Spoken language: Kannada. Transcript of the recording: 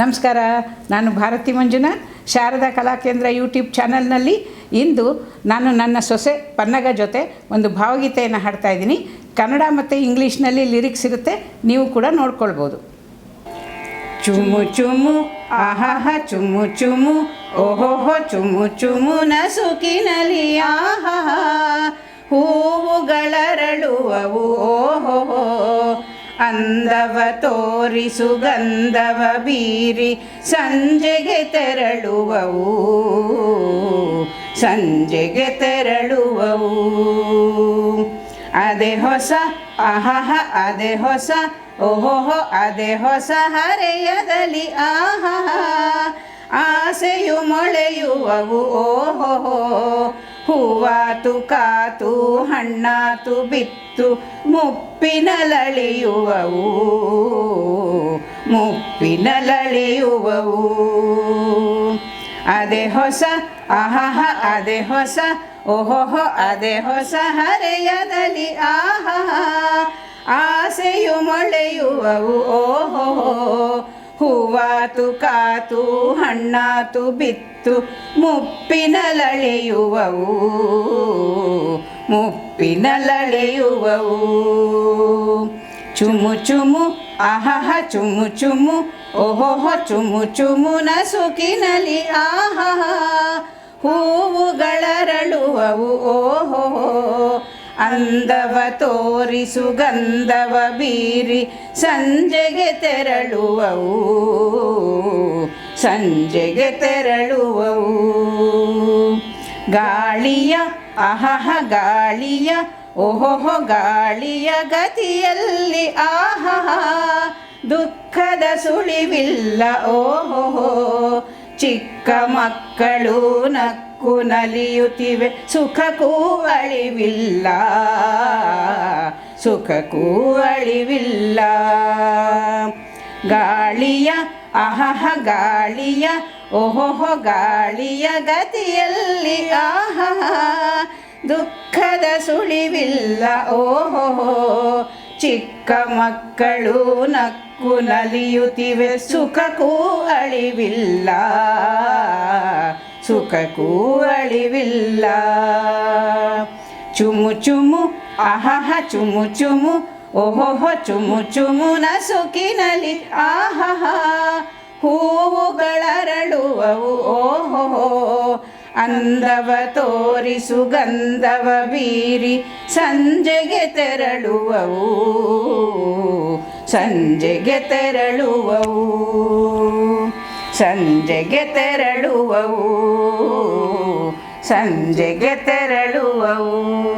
ನಮಸ್ಕಾರ, ನಾನು ಭಾರತಿ ಮಂಜುನಾಥ್ ಶಾರದಾ ಕಲಾಕೇಂದ್ರ ಯೂಟ್ಯೂಬ್ ಚಾನಲ್ನಲ್ಲಿ ಇಂದು ನಾನು ನನ್ನ ಸೊಸೆ ಪನ್ನಗ ಜೊತೆ ಒಂದು ಭಾವಗೀತೆಯನ್ನು ಹಾಡ್ತಾ ಇದ್ದೀನಿ. ಕನ್ನಡ ಮತ್ತು ಇಂಗ್ಲೀಷ್ನಲ್ಲಿ ಲಿರಿಕ್ಸ್ ಇರುತ್ತೆ, ನೀವು ಕೂಡ ನೋಡ್ಕೊಳ್ಬೋದು. ಚುಮು ಚುಮು ಆಹಾಹ ಚುಮು ಚುಮು ಓಹೋಹೋ ಚುಮು ಚುಮು ನಸುಕಿನಲಿ ಆಹಾಹ ಹೂವುಗಳರಳುವವು ಓಹೋಹೋ ಅಂದವ ತೋರಿ ಸುಗಂಧವ ಬೀರಿ ಸಂಜೆಗೆ ತೆರಳುವವು. ಸಂಜೆಗೆ ತೆರಳುವವು. ಅದೇ ಹೊಸ, ಆಹಹ, ಅದೇ ಹೊಸ ಓಹೋ ಅದೇ ಹೊಸ ಹರೆಯದಲ್ಲಿ ಆಹಾ ಆಸೆಯು ಮೊಳೆಯುವವು, ಓಹೋಹೋ. ಹೂವಾತು ಕಾತು, ಹಣ್ಣಾತು ಬಿತ್ತು, ಮುಪ್ಪಿನಲಳಿಯುವವು ಮುಪ್ಪಿನಲಳಿಯುವವು. ಅದೇ ಹೊಸ ಅಹಹ ಅದೇ ಹೊಸ, ಓಹೋಹೋ, ಅದೇ ಹೊಸ ಹರೆಯದಲ್ಲಿ, ಆಹಹ, ಆಸೆಯು ಮೊಳೆಯುವವು, ಓಹೋಹೋ. ಹೂವಾತು ಕಾತು, ಹಣ್ಣಾತು ಬಿತ್ತು ಮುಪ್ಪಿನಲಳೆಯುವವು ಮುಪ್ಪಿನಲಳೆಯುವವು ಚುಮು ಚುಮು ಅಹಹ ಚುಮು ಚುಮು, ಓಹೋಹ ಚುಮು ಚುಮು ನಸುಕಿನಲಿ ಆಹಹ. ಹೂವುಗಳರಳುವವು, ಓಹೋಹೋ. ಅಂದವ ತೋರಿ ಸುಗಂಧವ ಬೀರಿ, ಸಂಜೆಗೆ ತೆರಳುವವು. ಸಂಜೆಗೆ ತೆರಳುವವು. ಗಾಳಿಯ ಅಹಹ ಗಾಳಿಯ, ಓಹೋಹ ಗಾಳಿಯ ಗತಿಯಲ್ಲಿ ಆಹಹ, ದುಃಖದ ಸುಳಿವಿಲ್ಲ, ಓಹೋಹೋ. ಚಿಕ್ಕ ಮಕ್ಕಳು ನಕ್ಕು ನಲಿಯುತ್ತಿವೆ. ಸುಖ ಅಳಿವಿಲ್ಲ. ಸುಖ ಅಳಿವಿಲ್ಲ. ಗಾಳಿಯ ಅಹಹ ಗಾಳಿಯ, ಓಹೋಹೋ, ಗಾಳಿಯ ಗತಿಯಲ್ಲಿ ಆಹ ದುಃಖದ ಸುಳಿವಿಲ್ಲ. ಓಹೋಹೋ ಚಿಕ್ಕ ಮಕ್ಕಳು ನಕ್ಕು ನಲಿಯುತ್ತಿವೆ. ಸುಖಕ್ಕೂ ಅಳಿವಿಲ್ಲ. ಸುಖಕ್ಕೂ ಅಳಿವಿಲ್ಲ. ಚುಮು ಚುಮು, ಆಹಾಹ, ಚುಮು ಚುಮು, ಓಹೋಹೋ, ಚುಮು ಚುಮು ನಸುಕಿನಲಿ ಆಹಾಹ. ಅಂದವ ತೋರಿ ಸುಗಂಧವ ಬೀರಿ ಸಂಜೆಗೆ ತೆರಳುವವು. ಸಂಜೆಗೆ ತೆರಳುವವು. ಸಂಜೆಗೆ ತೆರಳುವವು. ಸಂಜೆಗೆ ತೆರಳುವವು.